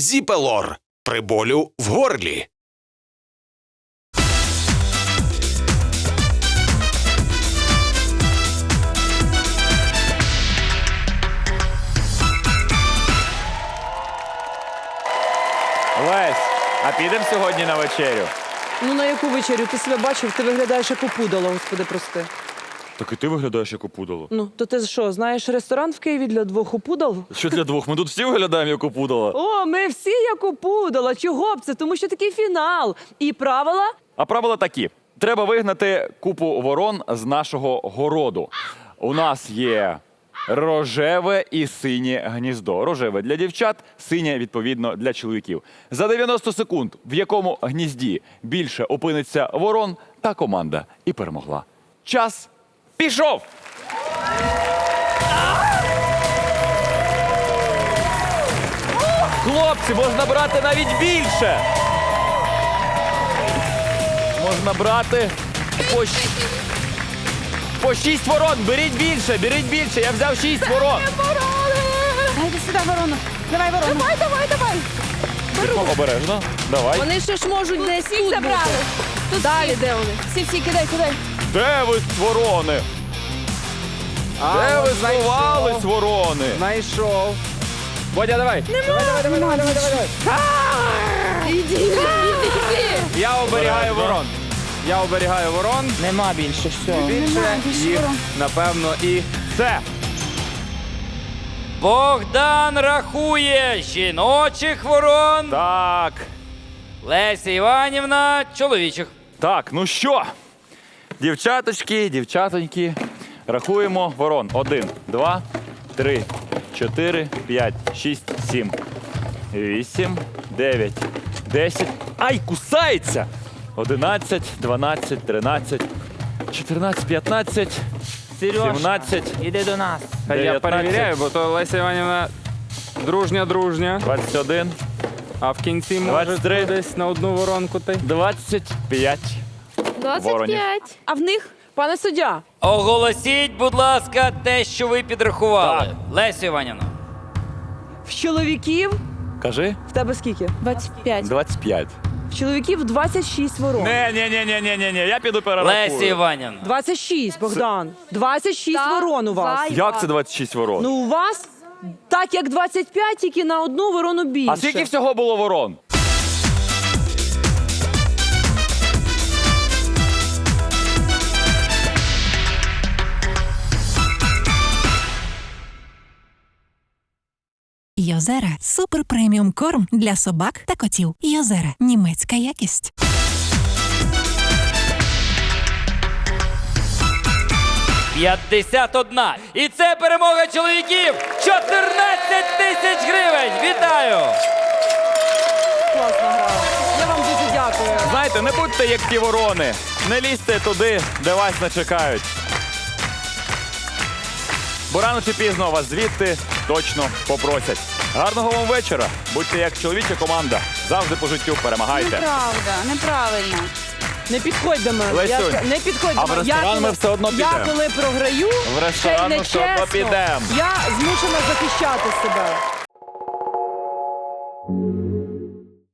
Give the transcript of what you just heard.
Зіпелор при болю в горлі. Лесь, а підемо сьогодні на вечерю? Ну на яку вечерю ти себе бачив? Ти виглядаєш як опудало, господи, прости. Так і ти виглядаєш як опудало. Ну, то ти що, знаєш ресторан в Києві для двох опудал? Що для двох? Ми тут всі виглядаємо як опудало. О, ми всі як опудала. Чого б це? Тому що такий фінал. І правила А правила такі: треба вигнати купу ворон з нашого городу. У нас є рожеве і синє гніздо. Рожеве для дівчат, синє відповідно для чоловіків. За 90 секунд, в якому гнізді більше опиниться ворон, та команда і перемогла. Час пішов! Хлопці, можна брати навіть більше. Можна брати по, по шість ворон. Беріть більше, беріть більше. Я взяв шість ворон. Дайте сюди ворону. Давай ворону. Давай, давай, давай. Обережно. Давай. вони ще ж можуть десь тут забрали. Тут Далі, всі. де вони? Всі, всі, кидай, кидай. Де ви ворони? Де ви сховались, ворони? Знайшов. Бодя, давай. Давай, давай, давай, давай, давай, давай, давай. Іди, іди, іди. Я оберігаю ворон. Я оберігаю ворон. Нема більше, все. Більше більше їх, ворон. напевно, і все. Богдан рахує жіночих ворон, Так. Леся Іванівна чоловічих. Так, ну що? Дівчаточки, дівчатоньки. Рахуємо ворон. Один, два, три, чотири, п'ять, шість, сім, вісім, дев'ять, десять. Ай, кусається! Одинадцять, дванадцять, тринадцять, чотирнадцять, п'ятнадцять, Сережа, сімнадцять, іди до нас. Та я 19. перевіряю, бо то Леся Іванівна дружня, дружня. двадцять один, А в кінці може 23. десь на одну воронку ти. двадцять п'ять. Воронів. А в них, пане суддя, Оголосіть, будь ласка, те, що ви підрахували. Так. Леся Іванівна. в чоловіків Кажи. в тебе скільки? 25. 25. В чоловіків 26 ворон. Не, ні, ні, ні, ні, ні, ні. Я піду перерахую. Леся Іванівна. 26, Богдан. 26 Та, ворон у вас. зай- Як це 26 ворон? Ну, у вас так як 25, тільки на одну ворону більше. а скільки всього було ворон? Йозера супер преміум корм для собак та котів. Йозера німецька якість. П'ятдесят одна. І це перемога чоловіків. 14 тисяч гривень. Вітаю! класно грали. Я вам дуже дякую. Знаєте, не будьте як ті ворони. Не лізьте туди, де вас не чекають. Бо рано чи пізно вас звідти точно попросять. Гарного вам вечора. Будьте як чоловіча команда. Завжди по життю перемагайте. Неправда, неправильно. Не підходь до мене. Я ска- не підходь а до в мене. Ресторан ми все одно Я підемо. коли програю, В ресторан ще ми все одно нечесно, підемо. Я змушена захищати себе.